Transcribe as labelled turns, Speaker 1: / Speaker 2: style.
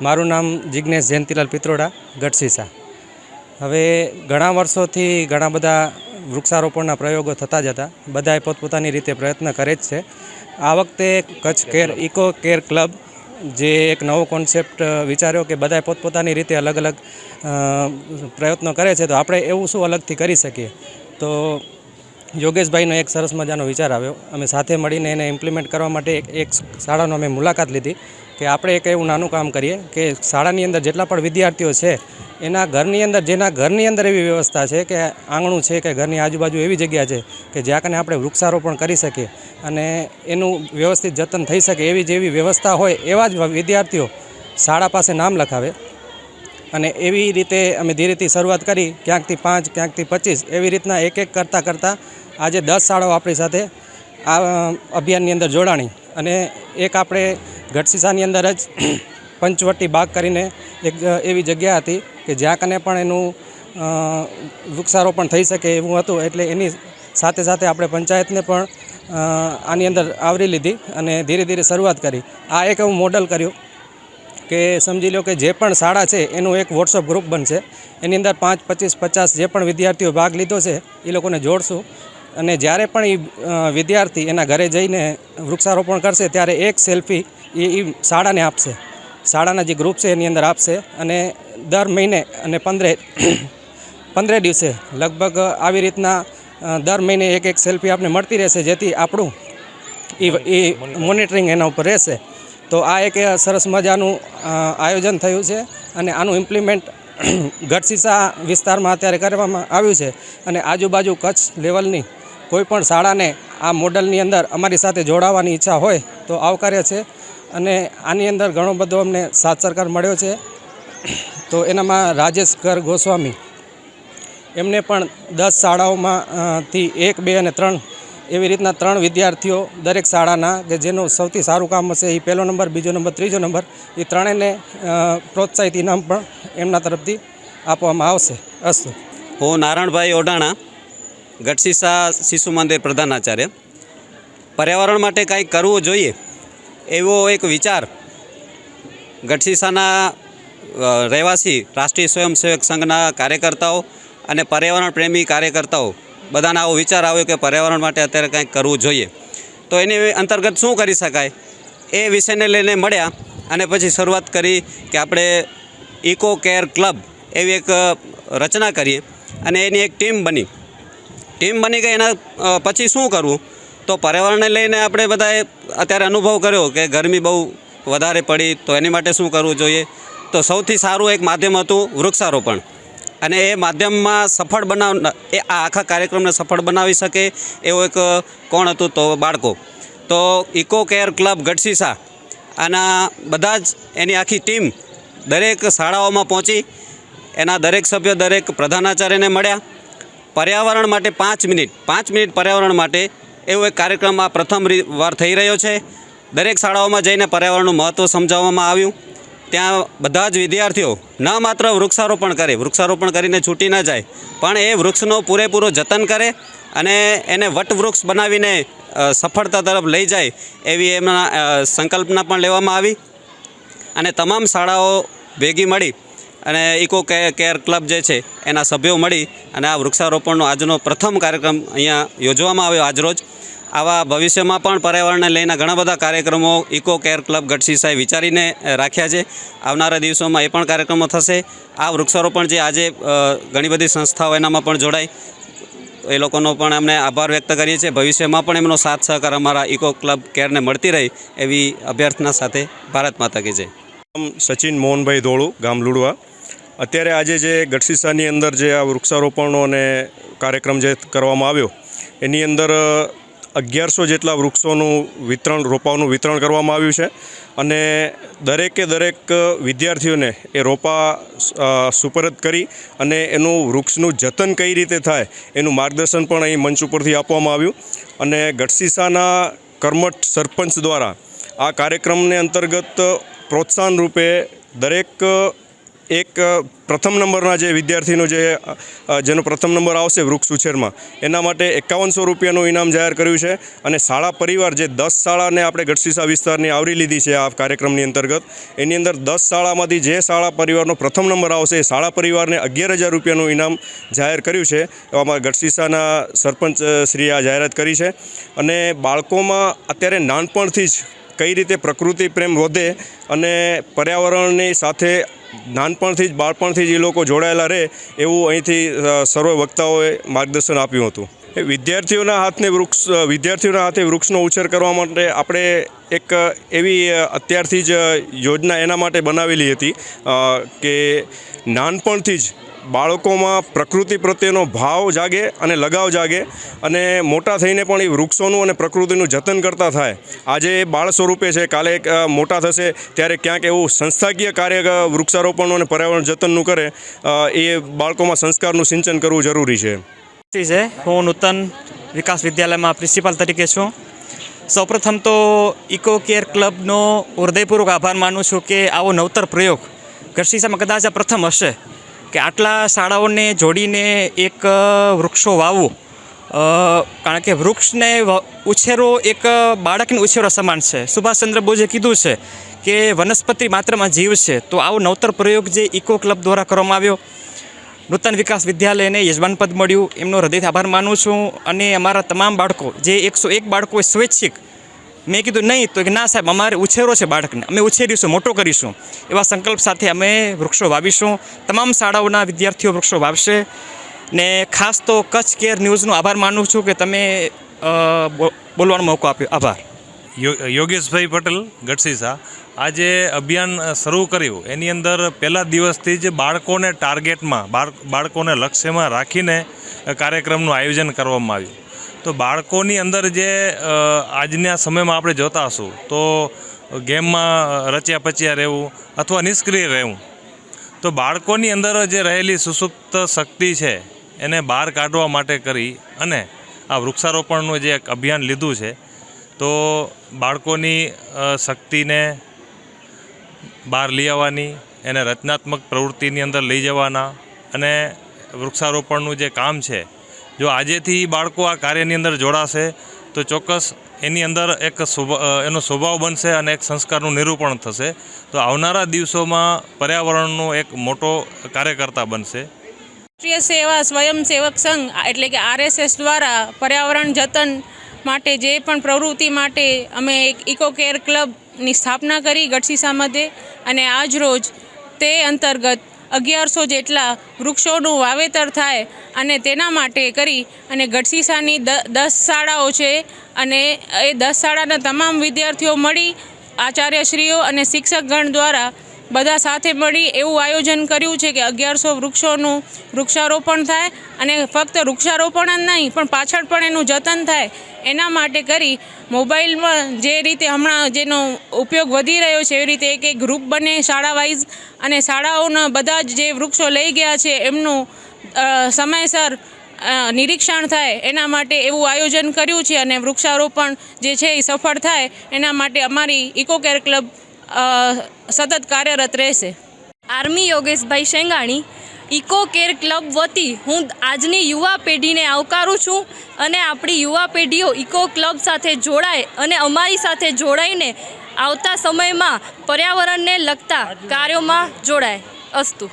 Speaker 1: મારું નામ જિજ્ઞેશ જયંતિલાલ પિત્રોડા ગઢસીસા હવે ઘણા વર્ષોથી ઘણા બધા વૃક્ષારોપણના પ્રયોગો થતા જ હતા. બધાએ પોતપોતાની રીતે પ્રયત્ન કરે જ છે. આ વખતે Kutch care eco care club જે એક નવો કોન્સેપ્ટ વિચાર્યો કે બધાએ પોતપોતાની રીતે અલગ અલગ પ્રયત્નો કરે છે, તો આપણે એવું શું અલગથી કરી શકીએ? તો યોગેશભાઈનો એક સરસ મજાનો વિચાર આવ્યો. અમે સાથે મળીને એને ઇમ્પ્લિમેન્ટ કરવા માટે એક શાળાનો અમે મુલાકાત લીધી કે આપણે એક એવું નાનું કામ કરીએ કે શાળાની અંદર જેટલા પણ વિદ્યાર્થીઓ છે, એના ઘરની અંદર જેના ઘરની અંદર એવી વ્યવસ્થા છે કે આંગણું છે કે ઘરની આજુબાજુ એવી જગ્યા છે કે જ્યાં કને આપણે વૃક્ષારોપણ કરી શકીએ અને એનું વ્યવસ્થિત જતન થઈ શકે એવી જેવી વ્યવસ્થા હોય એવા જ વિદ્યાર્થીઓ શાળા પાસે નામ લખાવે. અને એવી રીતે અમે ધીરેથી શરૂઆત કરી, ક્યાંકથી પાંચ, ક્યાંકથી પચીસ, એવી રીતના એક એક કરતાં કરતાં આજે દસ શાળાઓ આપણી સાથે આ અભિયાનની અંદર જોડાણી. અને એક આપણે ગઢસીસાની અંદર જ પંચવટી બાગ કરીને એક એવી જગ્યા હતી કે જ્યાં કને પણ એનું વૃક્ષારોપણ થઈ શકે એવું હતું. એટલે એની સાથે સાથે આપણે પંચાયતને પણ આની અંદર આવરી લીધી અને ધીરે ધીરે શરૂઆત કરી. આ એક એવું મોડલ કર્યું. કે સમજી લો કે જે પણ શાળા છે એનું એક વોટ્સઅપ ગ્રુપ બનશે. એની અંદર પાંચ પચીસ પચાસ જે પણ વિદ્યાર્થીઓ ભાગ લીધો છે એ લોકોને જોડશું. અને જ્યારે પણ એ વિદ્યાર્થી એના ઘરે જઈને વૃક્ષારોપણ કરશે ત્યારે એક સેલ્ફી એ એ શાળાને આપશે. શાળાના જે ગ્રુપ છે એની અંદર આપશે. અને દર મહિને અને પંદરે પંદરે દિવસે લગભગ આવી રીતના દર મહિને એક એક સેલ્ફી આપને મળતી રહેશે જેથી આપણું એ એ મોનિટરિંગ એના ઉપર રહેશે. તો આ એક સરસ મજાનું આયોજન થયું છે અને આનું ઇમ્પ્લિમેન્ટ ગઢસીસા વિસ્તારમાં અત્યારે કરવામાં આવ્યું છે અને આજુબાજુ કચ્છ લેવલની કોઈ પણ શાળાને આ મોડલની અંદર અમારી સાથે જોડાવાની ઈચ્છા હોય તો આવકાર્ય છે અને આની અંદર ઘણો બધો અમને સાથ સરકાર મળ્યો છે. તો એનામાં રાજેશ કર ગોસ્વામી. એમને પણ દસ શાળાઓમાંથી એક, બે અને ત્રણ એવી રીતના ત્રણ વિદ્યાર્થીઓ દરેક શાળાના કે જેનું સૌથી સારું કામ હશે એ પહેલો નંબર, બીજો નંબર, ત્રીજો નંબર, એ ત્રણેયને પ્રોત્સાહિત ઇનામ પણ એમના તરફથી આપવામાં આવશે. અસ્તુ.
Speaker 2: હું નારાયણભાઈ ઓઢાણા ગઢસીસા શિશુ મંદિર પ્રધાનાચાર્ય પર્યાવરણ માટે કંઈક કરવું જોઈએ એવો એક વિચાર ગટસીસાના રહેવાસી રાષ્ટ્રીય સ્વયંસેવક સંઘના કાર્યકર્તાઓ અને પર્યાવરણ પ્રેમી કાર્યકર્તાઓ બધાને આવો વિચાર આવ્યો કે પર્યાવરણ માટે અત્યારે કંઈક કરવું જોઈએ. તો એની અંતર્ગત શું કરી શકાય? એ વિષયને લઈને મળ્યા અને પછી શરૂઆત કરી કે આપણે ઇકો કેર ક્લબ એવી એક રચના કરીએ અને એની એક ટીમ બની. ટીમ બની ગઈ એના પછી શું કરવું? તો પર્યાવરણને લઈને આપણે બધાએ અત્યારે અનુભવ કર્યો કે ગરમી બહુ વધારે પડી તો એની માટે શું કરવું જોઈએ? તો સૌથી સારું એક માધ્યમ હતું વૃક્ષારોપણ. અને એ માધ્યમમાં સફળ બનાવ, એ આ આખા કાર્યક્રમને સફળ બનાવી શકે એવો એક, કોણ હતું તો બાળકો. તો ઇકો કેર ક્લબ ગઢસીસા આના બધા જ એની આખી ટીમ દરેક શાળાઓમાં પહોંચી, એના દરેક સભ્ય, દરેક પ્રધાનાચાર્યને મળ્યા. પર્યાવરણ માટે પાંચ મિનિટ પાંચ મિનિટ પર્યાવરણ માટે એવો એક કાર્યક્રમ આ પ્રથમ વાર થઈ રહ્યો છે. દરેક શાળાઓમાં જઈને પર્યાવરણનું મહત્ત્વ સમજાવવામાં આવ્યું. ત્યાં બધા જ વિદ્યાર્થીઓ ન માત્ર વૃક્ષારોપણ કરે, વૃક્ષારોપણ કરીને છૂટી ન જાય, પણ એ વૃક્ષનો પૂરેપૂરો જતન કરે અને એને વટવૃક્ષ બનાવીને સફળતા તરફ લઈ જાય એવી એમના સંકલ્પના પણ લેવામાં આવી. અને તમામ શાળાઓ ભેગી મળી અને ઇકો કેર ક્લબ જે છે એના સભ્યો મળી અને આ વૃક્ષારોપણનો આજનો પ્રથમ કાર્યક્રમ અહીંયા યોજવામાં આવ્યો આજરોજ. આવા ભવિષ્યમાં પણ પર્યાવરણને લઈને ઘણા બધા કાર્યક્રમો ઇકો કેર ક્લબ ગઢસીસાએ વિચારીને રાખ્યા છે. આવનારા દિવસોમાં એ પણ કાર્યક્રમો થશે. આ વૃક્ષારોપણ જે આજે ઘણી બધી સંસ્થાઓ એનામાં પણ જોડાય એ લોકોનો પણ અમને આભાર વ્યક્ત કરીએ છીએ. ભવિષ્યમાં પણ એમનો સાથ સહકાર અમારા ઇકો ક્લબ કેરને મળતી રહી એવી અભ્યર્થના સાથે ભારત માતા કે જય.
Speaker 3: સચિન મોહનભાઈ ધોળુ, ગામ લુડવા. અત્યારે આજે જે ગઢસીસાની અંદર જે આ વૃક્ષારોપણનો અને કાર્યક્રમ જે કરવામાં આવ્યો, એની અંદર અગિયારસો જેટલા વૃક્ષોનું વિતરણ, રોપાઓનું વિતરણ કરવામાં આવ્યું છે અને દરેકે દરેક વિદ્યાર્થીઓને એ રોપા સુપરત કરી અને એનું વૃક્ષનું જતન કઈ રીતે થાય એનું માર્ગદર્શન પણ અહીં મંચ ઉપરથી આપવામાં આવ્યું અને ગઢસીસાના કર્મઠ સરપંચ દ્વારા આ કાર્યક્રમને અંતર્ગત પ્રોત્સાહન રૂપે દરેક એક પ્રથમ નંબરના જે વિદ્યાર્થીનો જે જેનો પ્રથમ નંબર આવશે વૃક્ષ ઉછેરમાં, એના માટે એકાવનસો રૂપિયાનું ઇનામ જાહેર કર્યું છે અને શાળા પરિવાર જે દસ શાળાને આપણે ગઢસીસા વિસ્તારની આવરી લીધી છે આ કાર્યક્રમની અંતર્ગત, એની અંદર દસ શાળામાંથી જે શાળા પરિવારનો પ્રથમ નંબર આવશે, એ શાળા પરિવારને અગિયાર હજાર રૂપિયાનું ઇનામ જાહેર કર્યું છે. એવામાં ગઢસીસાના સરપંચ શ્રીએ આ જાહેરાત કરી છે. અને બાળકોમાં અત્યારે નાનપણથી જ કઈ રીતે પ્રકૃતિ પ્રેમ વધે અને પર્યાવરણની સાથે નાનપણથી જ, બાળપણથી જ એ લોકો જોડાયેલા રહે એવું અહીંથી સર્વ વક્તાઓએ માર્ગદર્શન આપ્યું હતું. એ વિદ્યાર્થીઓના હાથને વૃક્ષ વિદ્યાર્થીઓના હાથે વૃક્ષનો ઉછેર કરવા માટે આપણે એક એવી અત્યારથી જ યોજના એના માટે બનાવેલી હતી કે નાનપણથી જ બાળકોમાં પ્રકૃતિ પ્રત્યેનો ભાવ જાગે અને લગાવ જાગે અને મોટા થઈને પણ એ વૃક્ષોનું અને પ્રકૃતિનું જતન કરતા થાય. આજે બાળ સ્વરૂપે છે, કાલે મોટા થશે, ત્યારે ક્યાંક એવું સંસ્થાકીય કાર્ય વૃક્ષારોપણનું અને પર્યાવરણ જતનનું કરે એ બાળકોમાં સંસ્કારનું સિંચન કરવું જરૂરી છે.
Speaker 4: હું નૂતન વિકાસ વિદ્યાલયમાં પ્રિન્સિપાલ તરીકે છું. સૌપ્રથમ તો ઇકો કેર ક્લબનો હૃદયપૂર્વક આભાર માનું છું કે આવો નવતર પ્રયોગ ગઢસીસામાં કદાચ આ પ્રથમ હશે. કે આટલા શાળાઓને જોડીને એક વૃક્ષો વાવવું કારણ કે વૃક્ષને ઉછેરો એક બાળકને ઉછેરો સમાન છે. સુભાષચંદ્ર બોઝે કીધું છે કે વનસ્પતિ માત્રમાં જીવ છે, તો આવો નવતર પ્રયોગ જે ઇકો ક્લબ દ્વારા કરવામાં આવ્યો. નૂતન વિકાસ વિદ્યાલયને યજમાન પદ મળ્યું. એમનો હૃદયથી આભાર માનું છું અને અમારા તમામ બાળકો, જે એકસો એક બાળકો સ્વૈચ્છિક મેં કીધું, નહીં, તો કે ના સાહેબ, અમારે ઉછેરો છે બાળકને. અમે ઉછેરીશું, મોટો કરીશું. એવા સંકલ્પ સાથે અમે વૃક્ષો વાવીશું. તમામ શાળાઓના વિદ્યાર્થીઓ વૃક્ષો વાવશે. ને ખાસ તો કચ્છ કેર ન્યૂઝનો આભાર માનું છું કે તમે બોલવાનો મોકો આપ્યો. આભાર.
Speaker 5: યોગેશભાઈ પટેલ ગઢસીસા આજે અભિયાન શરૂ કર્યું. એની અંદર પહેલા દિવસથી જ બાળકોને ટાર્ગેટમાં, બાળ, બાળકોને લક્ષ્યમાં રાખીને કાર્યક્રમનું આયોજન કરવામાં આવ્યું. તો બાળકોની અંદર જે આજના સમયમાં આપણે જોતા હશું, તો ગેમમાં રચ્યા પચ્યા રહેવું અથવા નિષ્ક્રિય રહેવું, તો બાળકોની અંદર જે રહેલી સુસુપ્ત શક્તિ છે, એને બહાર કાઢવા માટે કરી અને આ વૃક્ષારોપણનું જે એક અભિયાન લીધું છે, તો બાળકોની શક્તિને બહાર લઈ આવવાની, એને રચનાત્મક પ્રવૃત્તિની અંદર લઈ જવાના અને વૃક્ષારોપણનું જે કામ છે જો આજેથી બાળકો આ કાર્યની અંદર જોડાશે, તો ચોક્કસ એની અંદર એક એનો સ્વભાવ બનશે અને એક સંસ્કારનું નિરૂપણ થશે. તો આવનારા દિવસોમાં પર્યાવરણનો એક મોટો કાર્યકર્તા બનશે.
Speaker 6: રાષ્ટ્રીય સેવા સ્વયંસેવક સંઘ એટલે કે આરએસએસ દ્વારા પર્યાવરણ જતન માટે જે પણ પ્રવૃત્તિ માટે અમે એક ઇકો કેર ક્લબની સ્થાપના કરી ગઢસીસા મધ્યે, અને આજ રોજ તે અંતર્ગત અગિયારસો જેટલા વૃક્ષોનું વાવેતર થાય અને તેના માટે કરી અને ગઢસીસાની દસ શાળાઓ છે અને એ દસ શાળાના તમામ વિદ્યાર્થીઓ મળી આચાર્યશ્રીઓ અને શિક્ષકગણ દ્વારા બધા સાથે મળી એવું આયોજન કર્યું છે કે અગિયારસો વૃક્ષોનું વૃક્ષારોપણ થાય અને ફક્ત વૃક્ષારોપણ જ નહીં, પણ પાછળ પણ એનું જતન થાય. એના માટે કરી મોબાઈલમાં જે રીતે હમણાં જેનો ઉપયોગ વધી રહ્યો છે, એવી રીતે એક એક ગ્રુપ બને શાળા વાઇઝ અને શાળાઓના બધા જ જે વૃક્ષો લઈ ગયા છે, એમનું સમયસર નિરીક્ષણ થાય. એના માટે એવું આયોજન કર્યું છે અને વૃક્ષારોપણ જે છે એ સફળ થાય. એના માટે અમારી ઇકો કેર ક્લબ સતત કાર્યરત રહેશે.
Speaker 7: Army Yogeshbhai Shengani, eco care club વતી હું આજની યુવા પેઢીને આવકારું છું અને આપણી યુવા પેઢીઓ ઇકો ક્લબ સાથે જોડાય અને અમારી સાથે જોડાઈને આવતા સમયમાં પર્યાવરણને લગતા કાર્યોમાં જોડાય. અસ્તુ.